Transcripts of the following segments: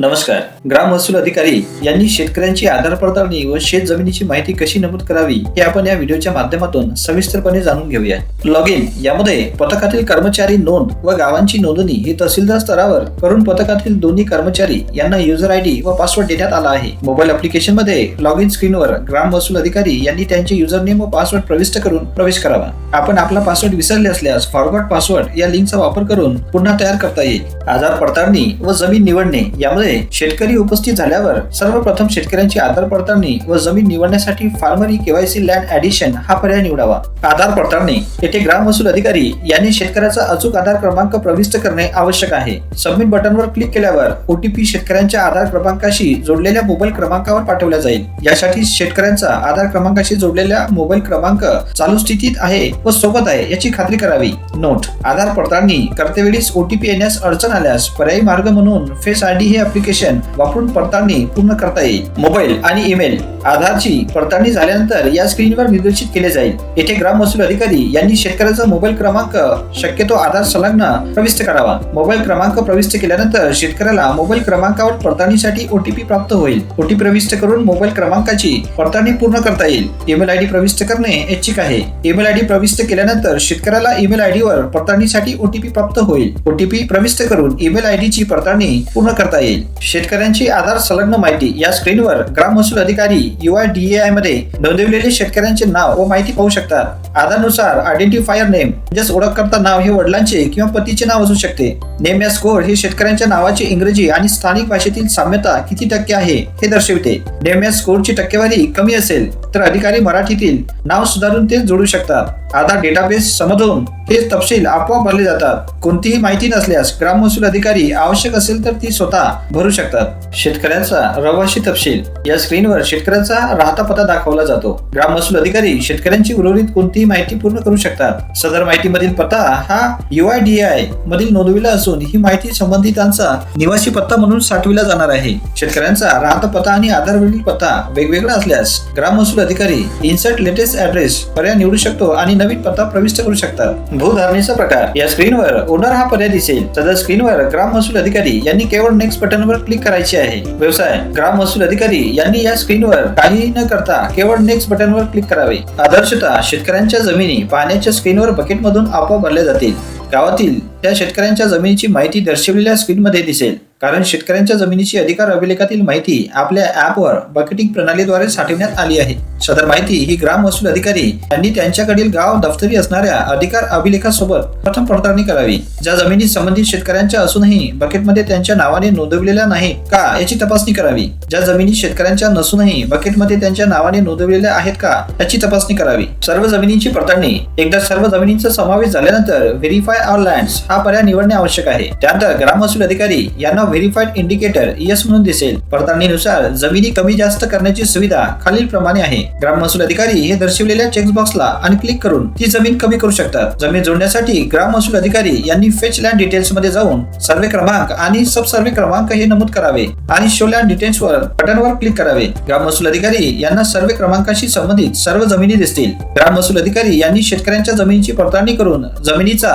नमस्कार. ग्राम महसूल अधिकारी यांनी शेतकऱ्यांची आधार पडताळणी व शेत जमिनीची माहिती कशी नमूद करावी हे आपण या व्हिडिओच्या माध्यमातून सविस्तरपणे जाणून घेऊया लॉग इन यामध्ये पथकातील कर्मचारी नोंद व गावांची नोंदणी ही तहसीलदार स्तरावर करून पथकातील दोन्ही कर्मचारी यांना युजर आय डी व पासवर्ड देण्यात आला आहे. मोबाईल अप्लिकेशनमध्ये लॉग इन स्क्रीनवर ग्राम महसूल अधिकारी यांनी त्यांचे युजर नेम व पासवर्ड प्रविष्ट करून प्रवेश करावा. आपण आपला पासवर्ड विसरले असल्यास फॉरगॉट पासवर्ड या लिंकचा वापर करून पुन्हा तयार करता येईल. आधार पडताळणी व जमीन निवडणे यामध्ये शेतकरी उपस्थित झाल्यावर सर्वप्रथम शेतकऱ्यांची आधार पडताळणी व जमीन निवडण्यासाठी फार्मरी केवायसी लँड ऍडिशन हा पर्याय निवडावा. आधार पडताळणी. येथे ग्राम महसूल अधिकारी यांनी शेतकऱ्याचा अचूक आधार क्रमांक प्रविष्ट करणे आवश्यक आहे. सबमिट बटनवर क्लिक केल्यावर ओटीपी शेतकऱ्यांच्या आधार क्रमांकाशी जोडलेल्या मोबाईल क्रमांकावर पाठवला जाईल. यासाठी शेतकऱ्यांचा आधार क्रमांकाशी जोडलेला मोबाईल क्रमांक चालू स्थितीत आहे व सोबत आहे याची खात्री करावी. नोट आधार पडताळणी करतेवेळीस ओटीपी येण्यास अडचण आल्यास पर्यायी मार्ग म्हणून फेस आयडी हे ऍप्लिकेशन वापरून पडताळणी पूर्ण करता येईल. मोबाईल आणि ईमेल. आधारची पडताळणी झाल्यानंतर या स्क्रीनवर निर्देशित केले जाईल. येथे ग्राम महसूल अधिकारी यांनी शेतकऱ्याचा मोबाईल क्रमांक शक्यतो आधार संलग्न प्रविष्ट करावा. मोबाईल क्रमांक प्रविष्ट केल्यानंतर शेतकऱ्याला मोबाईल क्रमांकावर पडताळणीसाठी ओटीपी प्राप्त होईल. ओटीपी प्रविष्ट करून मोबाईल क्रमांकाची पडताळणी पूर्ण करता येईल. ईमेल आयडी प्रविष्ट करणे ऐच्छिक आहे. ईमेल आयडी प्रविष्ट केल्यानंतर शेतकऱ्याला ईमेल आयडी वर पडताळणीसाठी ओटीपी प्राप्त होईल. ओटीपी प्रविष्ट करून ईमेल आयडी ची पडताळणी पूर्ण करता येईल. शेतकऱ्यांची आधार संलग्न माहिती या स्क्रीनवर ग्राम महसूल अधिकारी युआयडीएआयमध्ये नोंदवलेले शेतकऱ्यांचे नाव व माहिती पाहू शकतात. आधारनुसार आयडेंटिफायर नेम म्हणजेच ओळखकर्ता नाव हे वडिलांचे किंवा पतीचे नाव असू शकते. नेम या स्कोर हे शेतकऱ्यांच्या नावाची इंग्रजी आणि स्थानिक भाषेतील साम्यता किती टक्के आहे हे दर्शविते. नेम या स्कोरची टक्केवारी कमी असेल तर अधिकारी मराठीतील नाव सुधारून ते जोडू शकतात. आधार डेटाबेस समजून हे तपशील आपोआप भरले जातात. कोणतीही माहिती नसल्यास ग्राम महसूल अधिकारी आवश्यक असेल तर ती स्वतः भरू शकतात. शेतकऱ्यांचा रहिवाशी तपशील. या स्क्रीनवर शेतकऱ्या शेतकऱ्याचा राहता पत्ता दाखवला जातो. ग्राम महसूल अधिकारी शेतकऱ्यांची उर्वरित कोणतीही माहिती पूर्ण करू शकतात. सदर माहितीमधील पत्ता हा युआयडीआय मधील नोंदविला असून ही माहिती संबंधितांचा निवासी पत्ता म्हणून साठविला जाणार आहे. शेतकऱ्यांचा राहता पत्ता आणि आधारवरील पत्ता वेगवेगळा असल्यास ग्राम महसूल अधिकारी इन्सर्ट लेटेस्ट ऍड्रेस पर्याय निवडू शकतो आणि नवीन पत्ता प्रविष्ट करू शकतात. भूधारणेचा प्रकार. या स्क्रीनवर ओनर हा पर्याय दिसेल. सदर स्क्रीनवर ग्राम महसूल अधिकारी यांनी केवळ नेक्स्ट बटनवर क्लिक करायचे आहे. व्यवसाय. ग्राम महसूल अधिकारी यांनी या स्क्रीनवर काही न करता केवळ नेक्स्ट बटनवर क्लिक करावे. आदर्शता शेतकऱ्यांच्या जमिनी पाण्याच्या स्क्रीनवर बकेटमधून आपोआप भरल्या जातील. गावातील त्या शेतकऱ्यांच्या जमिनीची माहिती दर्शवलेल्या स्क्रीनमध्ये दिसेल. कारण शेतकऱ्यांच्या जमिनीची अधिकार अभिलेखातील माहिती आपल्या ऍपवर बकेटिंग प्रणालीद्वारे साठवण्यात आली आहे. सदर माहिती ही ग्राम महसूल अधिकारी यांनी त्यांच्याकडील गाव दफ्तरी असणाऱ्या अधिकार अभिलेखासोबत प्रथम पडताळणी करावी. ज्या जमिनी संबंधित शेतकऱ्यांच्या असूनही बकेटमध्ये त्यांच्या नावाने नोंदवलेल्या नाही का याची तपासणी करावी. ज्या जमिनी शेतकऱ्यांच्या नसूनही बकेटमध्ये त्यांच्या नावाने नोंदवलेल्या आहेत का याची तपासणी करावी. सर्व जमिनींची पडताळणी एकदा सर्व जमिनींचा समावेश झाल्यानंतर व्हेरीफाय आवर लँड्स हा पर्याय निवडणे आवश्यक आहे. त्यानंतर ग्राम महसूल अधिकारी यांना व्हेरीफाईड इंडिकेटर यस म्हणून दिसेल. पडताळणीनुसार जमिनी कमी जास्त करण्याची सुविधा खालील प्रमाणे आहे. ग्राम महसूल अधिकारी हे दर्शवलेल्या चेक बॉक्सला आणि क्लिक करून ती जमीन कमी करू शकतात. जमीन जोडण्यासाठी ग्राम महसूल अधिकारी यांनी फेच लँड डिटेल्समध्ये जाऊन सर्वे क्रमांक आणि सब सर्वे क्रमांक हे नमूद करावे आणि शो लँड डिटेल्स वर बटनवर क्लिक करावे. ग्राम महसूल अधिकारी यांना सर्वे क्रमांकाशी संबंधित सर्व जमिनी दिसतील. ग्राम महसूल अधिकारी यांनी शेतकऱ्यांच्या जमिनीची पडताळणी करून जमिनीचा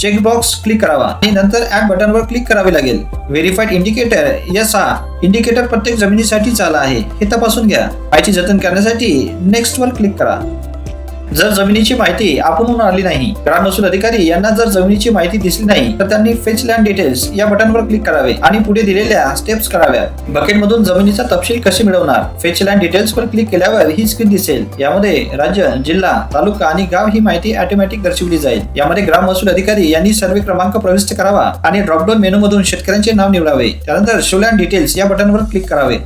चेकबॉक्स क्लिक करावा आणि नंतर ऍप बटनवर क्लिक करावे लागेल. व्हेरीफाईड इंडिकेटर यस हा इंडिकेटर प्रत्येक जमिनीसाठी चाला आहे. हे तपासून घ्या. पायची जतन करण्यासाठी नेक्स्ट वर क्लिक करा. जर जमिनीची माहिती आपण आली नाही ग्राम महसूल अधिकारी यांना जर जमिनीची माहिती दिसली नाही तर त्यांनी फेच लँड डिटेल्स या बटनवर क्लिक करावे आणि पुढे दिलेल्या स्टेप्स कराव्यात. बकेटमधून जमिनीचा तपशील कसे मिळवणार? फेच लँड डिटेल्स वर क्लिक केल्यावर ही स्क्रीन दिसेल. यामध्ये राज्य जिल्हा तालुका आणि गाव ही माहिती ऑटोमॅटिक दर्शवली जाईल. यामध्ये ग्राम महसूल अधिकारी यांनी सर्वे क्रमांक प्रविष्ट करावा आणि ड्रॉपडाऊन मेनू मधून शेतकऱ्यांचे नाव निवडावे. त्यानंतर शो लँड डिटेल्स या बटनवर क्लिक करावे.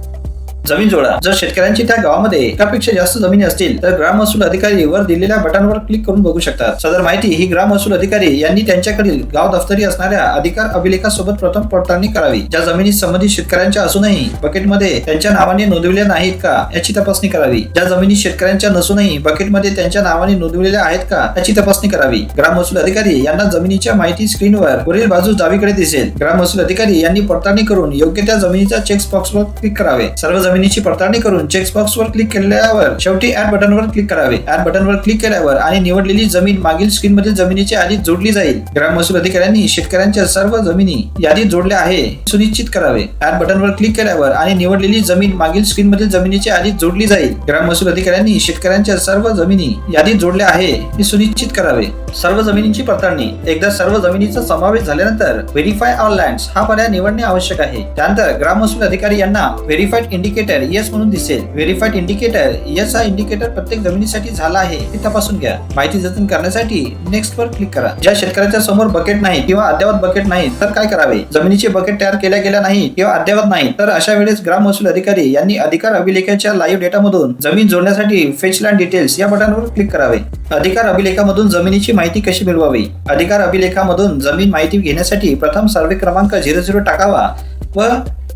जमीन जोडा. जर शेतकऱ्यांची त्या गावामध्ये एकापेक्षा जास्त जमिनी असतील तर ग्राम महसूल अधिकारी वर दिलेल्या बटनवर क्लिक करून बघू शकतात. सदर माहिती ही ग्राम महसूल अधिकारी यांनी त्यांच्याकडील गाव दफ्तरी असणाऱ्या अधिकार अभिलेखासोबत प्रथम पडताळणी करावी. ज्या जमिनी संबंधित शेतकऱ्यांच्या असूनही बकेटमध्ये त्यांच्या नावाने नोंदविल्या नाहीत का याची तपासणी करावी. ज्या जमिनी शेतकऱ्यांच्या नसूनही बकेटमध्ये त्यांच्या नावाने नोंदविलेल्या आहेत का याची तपासणी करावी. ग्राम महसूल अधिकारी यांना जमिनीच्या माहिती स्क्रीनवर वरील बाजू डावीकडे दिसेल. ग्राम महसूल अधिकारी यांनी पडताळणी करून योग्य त्या जमिनीच्या चेक बॉक्सवर क्लिक करावे. सर्व जमिनी जमिनीची पडताळणी करून चेक बॉक्सवर क्लिक केल्यावर शेवटी ऍड बटनवर क्लिक करावे. ऍड बटनवर क्लिक केल्यावर आणि निवडलेली जमीन मागील स्क्रीनमधील जमिनीची यादी जोडली जाईल. ग्राम महसूल अधिकाऱ्यांनी शेतकऱ्यांच्या सर्व जमिनी यादीत जोडल्या आहे सुनिश्चित करावे. ऍड बटनवर क्लिक केल्यावर आणि निवडलेली जमीन मागील स्क्रीन मध्ये जमिनीची यादी जोडली जाईल. ग्राम महसूल अधिकाऱ्यांनी शेतकऱ्यांच्या सर्व जमिनी यादीत जोडल्या आहे हे सुनिश्चित करावे. सर्व जमिनींची पडताळणी. एकदा सर्व जमिनीचा समावेश झाल्यानंतर व्हेरीफाय ऑल लँड्स हा पर्याय निवडणे आवश्यक आहे. त्यानंतर ग्राम महसूल अधिकारी यांना व्हेरीफाईड इंडिकेटर येस म्हणून दिसेल. व्हेरीफाईड इंडिकेटर यस हा इंडिकेटर प्रत्येक जमिनीसाठी झाला आहे हे तपासून घ्या. माहिती जतन करण्यासाठी नेक्स्ट वर क्लिक करा. ज्या शेतकऱ्याच्या समोर बकेट नाही किंवा अद्यावत बकेट नाही तर काय करावे? जमिनीचे बकेट तयार केल्या गेल्या नाही किंवा अद्यावत नाही तर अशा वेळेस ग्राम महसूल अधिकारी यांनी अधिकार अभिलेखाच्या लाईव्ह डेटामधून जमीन जोडण्यासाठी फेच लँड डिटेल्स या बटनवर क्लिक करावे. अधिकार अभिलेखामधून जमिनीची माहिती कशी मिळवावी? अधिकार अभिलेखामधून जमीन माहिती घेण्यासाठी प्रथम सर्वे क्रमांक झिरो झिरो टाकावा व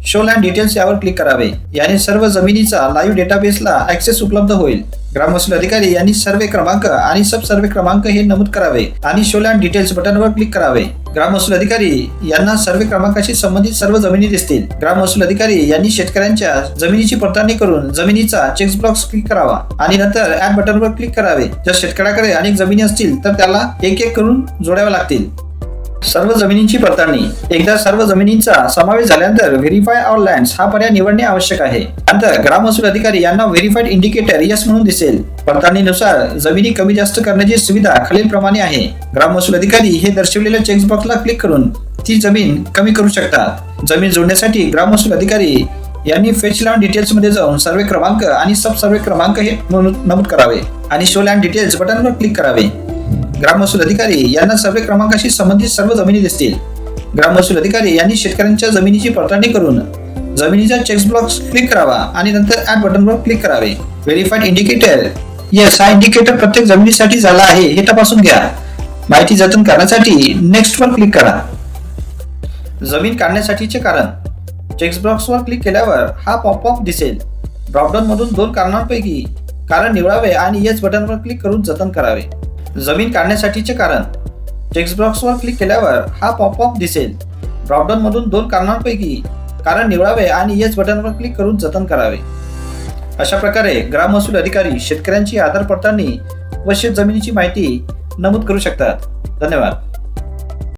शो लँड डिटेल्स यावर क्लिक करावे. याने सर्व जमिनीचा लाईव्ह डेटाबेसला ऍक्सेस उपलब्ध होईल. ग्रामवसूल अधिकारी यांनी सर्वे क्रमांक आणि सब सर्वे क्रमांक हे नमूद करावे आणि शो लँड डिटेल्स बटनवर क्लिक करावे. ग्रामवसूल अधिकारी यांना सर्वे क्रमांकाशी संबंधित सर्व जमिनी दिसतील. ग्रामवसूल अधिकारी यांनी शेतकऱ्यांच्या जमिनीची पडताळणी करून जमिनीचा चेक बॉक्स क्लिक करावा आणि नंतर ऍप बटनवर क्लिक करावे. जर शेतकऱ्याकडे अनेक जमिनी असतील तर त्याला एक एक करून जोडाव्या लागतील. सर्व जमिनींची पडताळणी. एकदा सर्व जमिनींचा समावेश झाल्यानंतर व्हेरीफाय ऑल लँड्स हा पर्याय निवडणे आवश्यक आहे. नंतर ग्राम महसूल अधिकारी यांना व्हेरीफाईड इंडिकेटर यस म्हणून दिसेल. पडताळणीनुसार जमिनी कमी जास्त करण्याची सुविधा खालील प्रमाणे आहे. ग्राम महसूल अधिकारी हे दर्शवलेल्या चेक बॉक्सला क्लिक करून ती जमीन कमी करू शकतात. जमीन जोडण्यासाठी ग्राम महसूल अधिकारी यांनी फेच लँड डिटेल्समध्ये जाऊन सर्वे क्रमांक आणि सब सर्वे क्रमांक हे नमूद नमूद करावे आणि शो लँड डिटेल्स बटनवर क्लिक करावे. ग्राम महसूल अधिकारी यांना सर्वे क्रमांकाशी संबंधित सर्व जमिनी दिसतील. ग्राम महसूल अधिकारी यांनी शेतकऱ्यांच्या जमिनीची पडताळणी करून जमिनीचा चेक ब्लॉक क्लिक करावा आणि नंतर ऍड बटनवर क्लिक करावे. व्हेरीफाईड इंडिकेटर येस हा इंडिकेटर प्रत्येक जमिनीसाठी झाला आहे हे तपासून घ्या. माहिती जतन करण्यासाठी नेक्स्ट वर क्लिक करा. जमीन काढण्यासाठीचे कारण. चेक ब्लॉक्सवर क्लिक केल्यावर हा पॉपअप दिसेल. ड्रॉपडाऊन मधून दोन कारणांपैकी कारण निवडावे आणि येस बटनवर क्लिक करून जतन करावे. जमीन काढण्यासाठीचे कारण. टेक्स्टबॉक्सवर क्लिक केल्यावर हा पॉपअप दिसेल. ड्रॉपडाऊनमधून दोन कारणांपैकी कारण निवडावे आणि येस बटनवर क्लिक करून जतन करावे. अशा प्रकारे ग्राम महसूल अधिकारी शेतकऱ्यांची आधार पडताळणी व शेत जमिनीची माहिती नमूद करू शकतात. धन्यवाद.